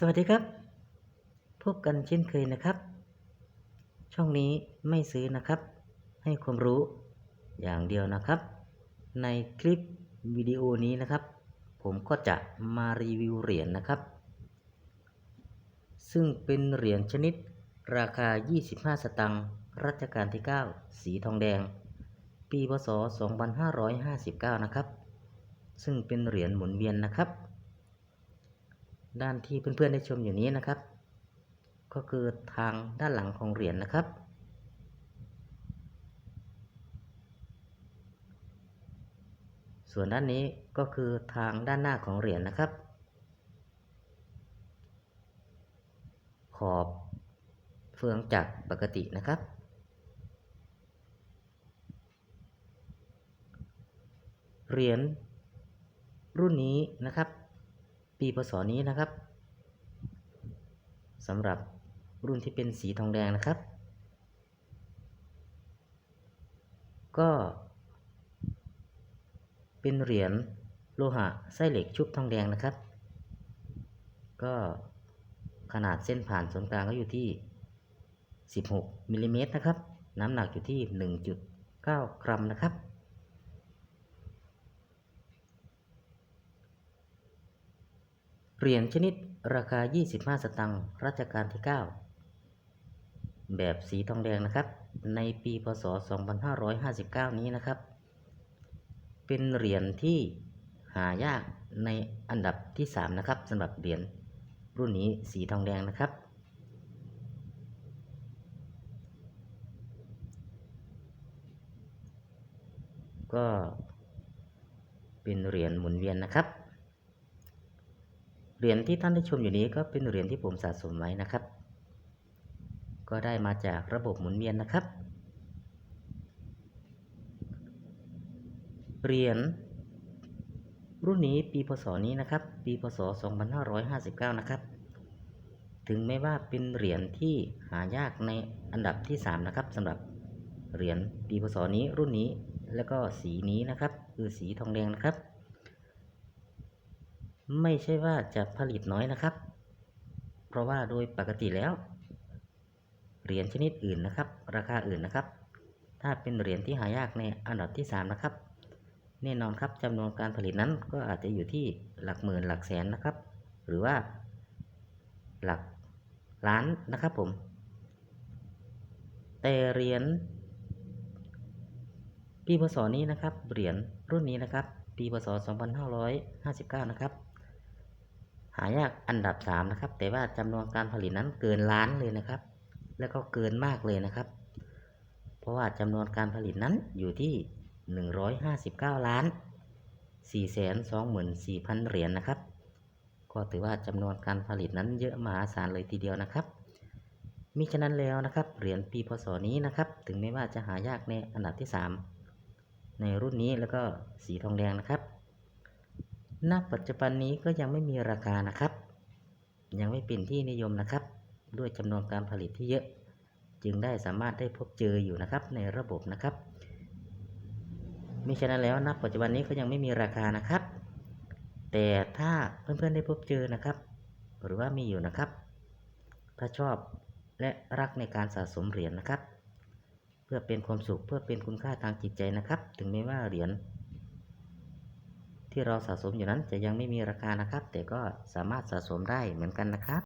สวัสดีครับ พบกันเช่นเคยนะครับ ช่องนี้ไม่ซื้อนะครับ ให้ความรู้อย่างเดียวนะครับ ในคลิปวิดีโอนี้นะครับ ผมก็จะมารีวิวเหรียญนะครับ ซึ่งเป็นเหรียญชนิดราคา 25 สตางค์รัชกาลที่ 9 สีทองแดง ปีพศ 2559 นะครับ ซึ่งเป็นเหรียญหมุนเวียนนะครับ ด้านที่เพื่อนๆได้ชมอยู่นี้นะครับ ก็คือทางด้านหลังของเหรียญนะครับ ส่วนด้านนี้ก็คือทางด้านหน้าของเหรียญนะครับ ขอบเฟืองจักปกตินะครับเหรียญรุ่นนี้นะครับ ปีพศนี้นะครับสำหรับรุ่นที่เป็นสีทองแดงนะครับ ก็เป็นเหรียญโลหะไส้เหล็กชุบทองแดงนะครับ ก็ขนาดเส้นผ่านศูนย์กลางก็อยู่ที่ 16มิลลิเมตรนะครับ น้ำหนักอยู่ที่ 1.9 กรัมนะครับ เหรียญชนิดราคา 25 สตางค์รัชกาลที่ 9 แบบสีทองแดงนะครับ ในปีพศ 2559 นี้นะครับ เป็นเหรียญที่หายากในอันดับที่ 3 นะครับสำหรับเหรียญรุ่นนี้สีทองแดงนะครับ ก็เป็นเหรียญหมุนเวียนนะครับ เหรียญที่ท่านได้ชมอยู่นี้ก็เป็นเหรียญที่ผมสะสมไว้นะครับ ก็ได้มาจากระบบหมุนเวียนนะครับ เหรียญรุ่นนี้ปีพศนี้นะครับ ปีพศ 2559 นะครับ ถึงแม้ว่าเป็นเหรียญที่หายากในอันดับที่ 3 นะครับสำหรับเหรียญปีพศนี้รุ่นนี้แล้วก็สีนี้นะครับ คือสีทองแดงนะครับ ไม่ใช่ว่าจะผลิตน้อยนะครับ เพราะว่าโดยปกติแล้ว เหรียญชนิดอื่นนะครับ ราคาอื่นนะครับ ถ้าเป็นเหรียญที่หายากในอันดับที่ 3 นะครับ แน่นอนครับจำนวนการผลิตนั้นก็อาจจะอยู่ที่หลักหมื่นหลักแสนนะครับ หรือว่าหลักล้านนะครับผม แต่เหรียญปีพศนี้นะครับ เหรียญรุ่นนี้นะครับ ปีพศ 2559 นะครับ หายากอันดับ3นะครับ แต่ว่าจำนวนการผลิตนั้นเกินล้านเลยนะครับ แล้วก็เกินมากเลยนะครับ เพราะว่าจำนวนการผลิตนั้นอยู่ที่ 159 ล้าน 424,000 เหรียญนะครับ ก็ถือว่าจำนวนการผลิตนั้นเยอะมหาศาลเลยทีเดียวนะครับ มิฉะนั้นแล้วนะครับ เหรียญปีพศนี้นะครับ ถึงแม้ว่าจะหายากในอันดับที่ 3 ในรุ่นนี้แล้วก็สีทองแดงนะครับ ณปัจจุบันนี้ก็ยังไม่มีราคานะครับ ยังไม่เป็นที่นิยมนะครับ ด้วยจำนวนการผลิตที่เยอะ จึงได้สามารถได้พบเจออยู่นะครับในระบบนะครับมิฉะนั้นแล้วณปัจจุบันนี้ก็ยังไม่มีราคานะครับ แต่ถ้าเพื่อนๆได้พบเจอนะครับ หรือว่ามีอยู่นะครับ ถ้าชอบและรักในการสะสมเหรียญนะครับ เพื่อเป็นความสุขเพื่อเป็นคุณค่าทางจิตใจนะครับ ถึงแม้ว่าเหรียญ ที่เราสะสมอยู่นั้นจะยังไม่มีราคานะครับ แต่ก็สามารถสะสมได้เหมือนกันนะครับ